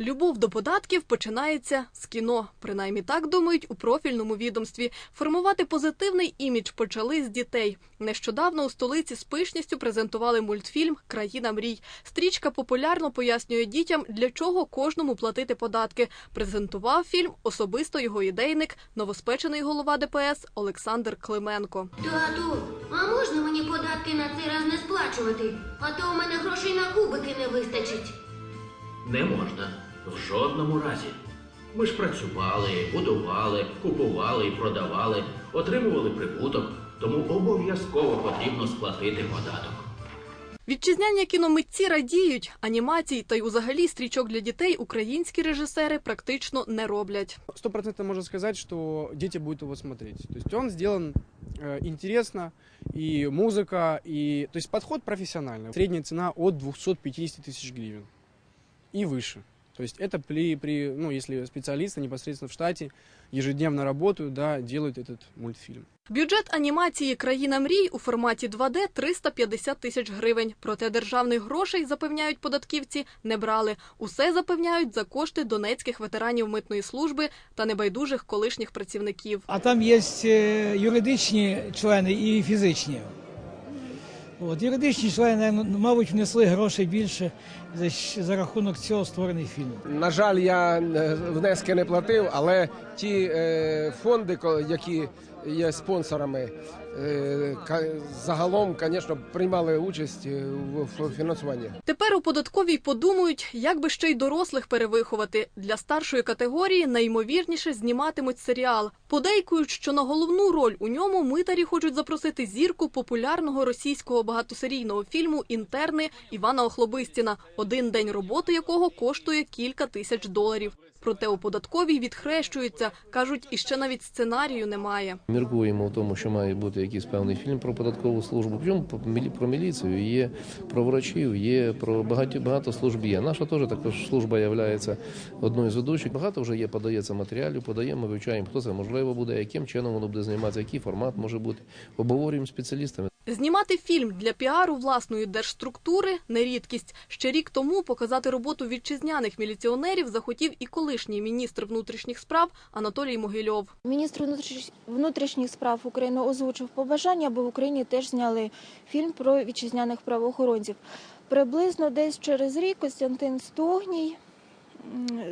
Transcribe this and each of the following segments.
Любов до податків починається з кіно. Принаймні так думають у профільному відомстві. Формувати позитивний імідж почали з дітей. Нещодавно у столиці з пишністю презентували мультфільм Країна мрій. Стрічка популярно пояснює дітям, для чого кожному платити податки. Презентував фільм особисто його ідейник, новоспечений голова ДПС Олександр Клименко. Тату, а можна мені податки на цей раз не сплачувати? А то у мене грошей на кубики не вистачить. Не можна. В жодному разі. Ми ж працювали, будували, купували і продавали, отримували прибуток, тому обов'язково потрібно сплатити податок. Вітчизняні кіномитці радіють. Анімацій та й взагалі стрічок для дітей українські режисери практично не роблять. Стопроцентно можно сказать, что дети будут его смотреть. То есть он сделан э, интересно, и музыка, и... То есть подход профессиональный. Средняя цена от 250 тысяч гривен и выше. То есть это при, при, ну, если специалисты непосредственно в штате ежедневно работают, да, делают этот мультфильм. Бюджет анімації Країна мрій у форматі 2D 350 тисяч гривень. Проте державних грошей запевняють податківці не брали. Усе запевняють за кошти донецьких ветеранів митної служби та небайдужих колишніх працівників. А там є е, юридичні члени і фізичні. От, юридичні члени, ну, мабуть, внесли грошей більше за, за рахунок цього створений фільм. На жаль, я е, внески не платив, але ті е, фонди, які є спонсорами, е, загалом, звісно, приймали участь е, в фінансуванні. Тепер у податковій подумають, як би ще й дорослих перевиховати. Для старшої категорії найімовірніше зніматимуть серіал. Подейкують, що на головну роль у ньому митарі хочуть запросити зірку популярного російського багатосерійного фільму Інтерни Івана Охлобистіна, один день роботи якого коштує кілька тисяч доларів. Проте у податковій відхрещуються, кажуть, іще навіть сценарію немає. Міркуємо в тому, що має бути якийсь певний фільм про податкову службу. Причому про міліцію є, про врачів, є про багато, багато служб є. Наша теж також служба є одною з ведучих. Багато вже є, подається матеріалів, подаємо, вивчаємо, хто це можливо буде, яким чином воно буде зніматися, який формат може бути. Обговорюємо спеціалістами. Знімати фільм для піару власної держструктури не рідкість. Ще рік тому показати роботу вітчизняних міліціонерів захотів і колишній міністр внутрішніх справ Анатолій Могильов. Міністр внутріш- внутрішніх справ України озвучив побажання, аби в Україні теж зняли фільм про вітчизняних правоохоронців. Приблизно десь через рік Костянтин Стогній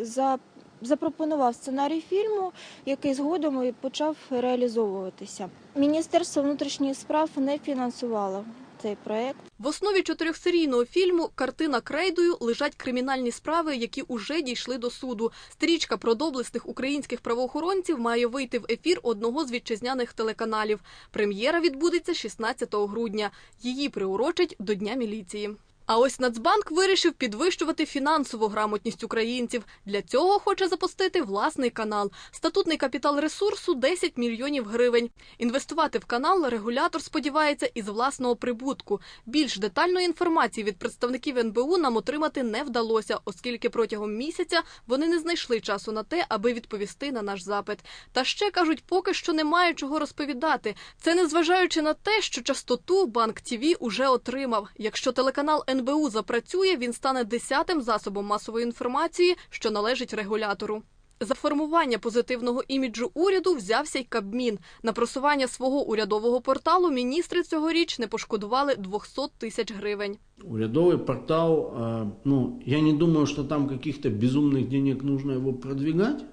за- запропонував сценарій фільму, який згодом і почав реалізовуватися. Міністерство внутрішніх справ не фінансувало цей проект. В основі чотирьохсерійного фільму картина крейдою лежать кримінальні справи, які уже дійшли до суду. Стрічка про доблесних українських правоохоронців має вийти в ефір одного з вітчизняних телеканалів. Прем'єра відбудеться 16 грудня. Її приурочать до Дня міліції. А ось Нацбанк вирішив підвищувати фінансову грамотність українців. Для цього хоче запустити власний канал. Статутний капітал ресурсу 10 мільйонів гривень. Інвестувати в канал регулятор сподівається із власного прибутку. Більш детальної інформації від представників НБУ нам отримати не вдалося, оскільки протягом місяця вони не знайшли часу на те, аби відповісти на наш запит. Та ще кажуть, поки що немає чого розповідати. Це незважаючи на те, що частоту банк ТІВІ уже отримав. Якщо телеканал НБУ запрацює, він стане десятим засобом масової інформації, що належить регулятору. За формування позитивного іміджу уряду взявся й Кабмін. На просування свого урядового порталу міністри цьогоріч не пошкодували 200 тисяч гривень. Урядовый портал, э, ну, я не думаю, что там каких-то безумных денег нужно его продвигать,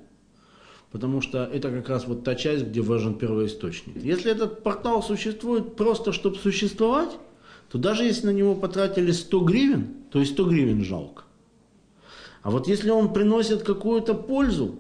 потому что это как раз вот та часть, где важен первоисточник. Если этот портал существует просто, чтобы существовать, То даже если на него потратили 100 гривен, то и 100 гривен жалко. А вот если он приносит какую-то пользу,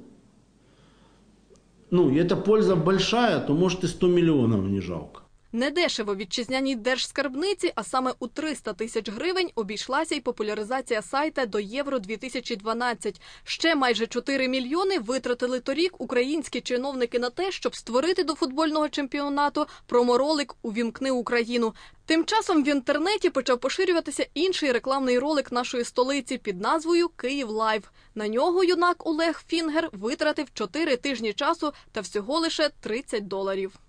ну, и эта польза большая, то может и 100 миллионов не жалко. Недешево вітчизняній держскарбниці, а саме у 300 тисяч гривень, обійшлася й популяризація сайта до Євро 2012. Ще майже 4 мільйони витратили торік українські чиновники на те, щоб створити до футбольного чемпіонату проморолик Увімкни Україну. Тим часом в інтернеті почав поширюватися інший рекламний ролик нашої столиці під назвою Київ Лайв. На нього юнак Олег Фінгер витратив 4 тижні часу та всього лише 30 доларів.